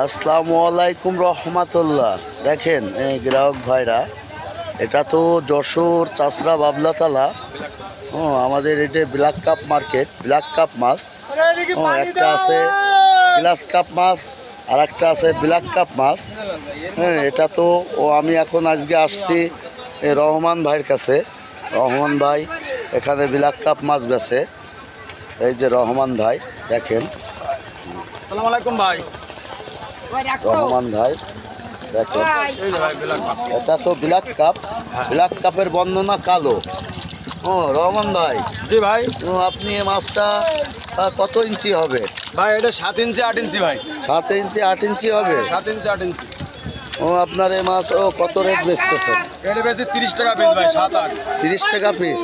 আসসালামু আলাইকুম রহমাতুল্লাহ। দেখেন এই গ্রাহক ভাইরা এটা তো যশোর চাষরা বাবলাতলা। ও আমাদের এই যে black cup market black cup মাছ। ও একটা আছে গ্লাস কাপ মাছ আর একটা আছে ব্ল্যাক কাপ মাছ। হ্যাঁ এটা তো ও আমি এখন আজকে আসছি রহমান ভাইয়ের কাছে। রহমান ভাই এখানে ব্ল্যাক কাপ মাছ বেছে এই যে রহমান ভাই দেখেন। আসসালামু আলাইকুম ভাই। রহমান ভাই এটা তো ব্ল্যাক কাপ। ব্ল্যাক কাপের বর্ণনা কালো। ও রহমান ভাই। জি ভাই। আপনি মাছটা কত ইঞ্চি হবে? ভাই এটা সাত ইঞ্চি আট ইঞ্চি ভাই। সাত ইঞ্চি আট ইঞ্চি হবে? সাত ইঞ্চি আট ইঞ্চি। ও আপনার এই মাছ ও কত রেট বেচতেছেন? এটা তিরিশ টাকা পিস ভাই সাত আট। তিরিশ টাকা পিস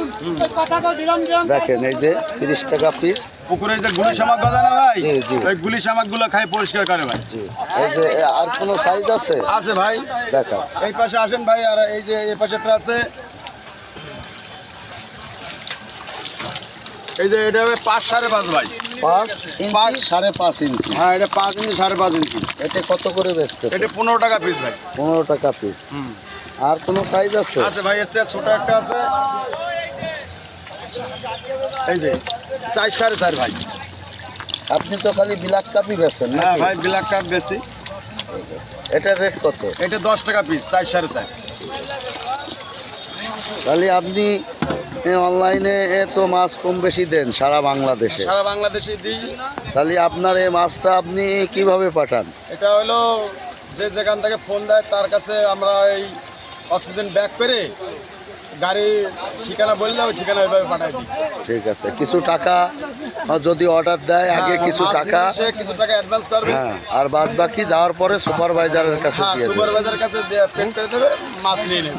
দেখেন এই যে তিরিশ টাকা পিস পুকুরে যে গুলি শামাক গদা না ভাই? জি, জি। ওই গুলি শামাকগুলো খাই পরিষ্কার করে ভাই। জি। এই যে আর কোনো সাইজ আছে? আছে ভাই। দেখা এই পাশে আসেন ভাই আর এই যে এই আছে। এই যে এটা হবে পাঁচ সাড়ে পাঁচ ভাই। পাঁচ ইঞ্চি। সাড়ে পাঁচ ইঞ্চি। হ্যাঁ এটা পাঁচ ইঞ্চি সাড়ে পাঁচ ইঞ্চি। এটা কত করে এটা পনেরো টাকা পিস ভাই। পনেরো টাকা পিস আর কোনো সাইজ আছে? আছে ভাই ছোট একটা আছে। এই যে চার সাড়ে চার ভাই। আপনি তো খালি ব্ল্যাক কাপই বেছেন হ্যাঁ ভাই ব্ল্যাক কাপ বেশি। এটার রেট কত? এটা দশ টাকা পিস চার সাড়ে চার। তাহলে আপনি অনলাইনে তো মাছ কম বেশি দেন সারা বাংলাদেশে। সারা বাংলাদেশে দিই। তাহলে আপনার এই মাছটা আপনি কীভাবে পাঠান? এটা হলো যে যেখান থেকে ফোন দেয় তার কাছে আমরা এই অক্সিজেন ব্যাগ পেরে গাড়ি ঠিকানা বললে ওই ঠিকানা ওইভাবে পাঠাই দিই। ঠিক আছে কিছু টাকা যদি অর্ডার দেয় আগে হ্যাঁ, কিছু টাকা সে কিছু টাকা অ্যাডভান্স করবে। হ্যাঁ আর বাদ বাকি যাওয়ার পরে সুপারভাইজারের কাছে হ্যাঁ দিয়ে সুপারভাইজারের কাছে পে করে দেবে মাছ নিয়ে নেবে।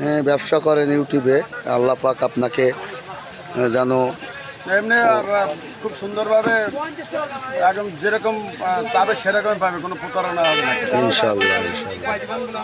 ব্যবসা করেন ইউটিউবে আল্লাহ পাক আপনাকে যেন এমনি আর খুব সুন্দরভাবে একদম যেরকম পাবে চাবে সেরকমই পাবে কোনো প্রতারণা হবে না। ইনশাল্লাহ ইনশাল্লাহ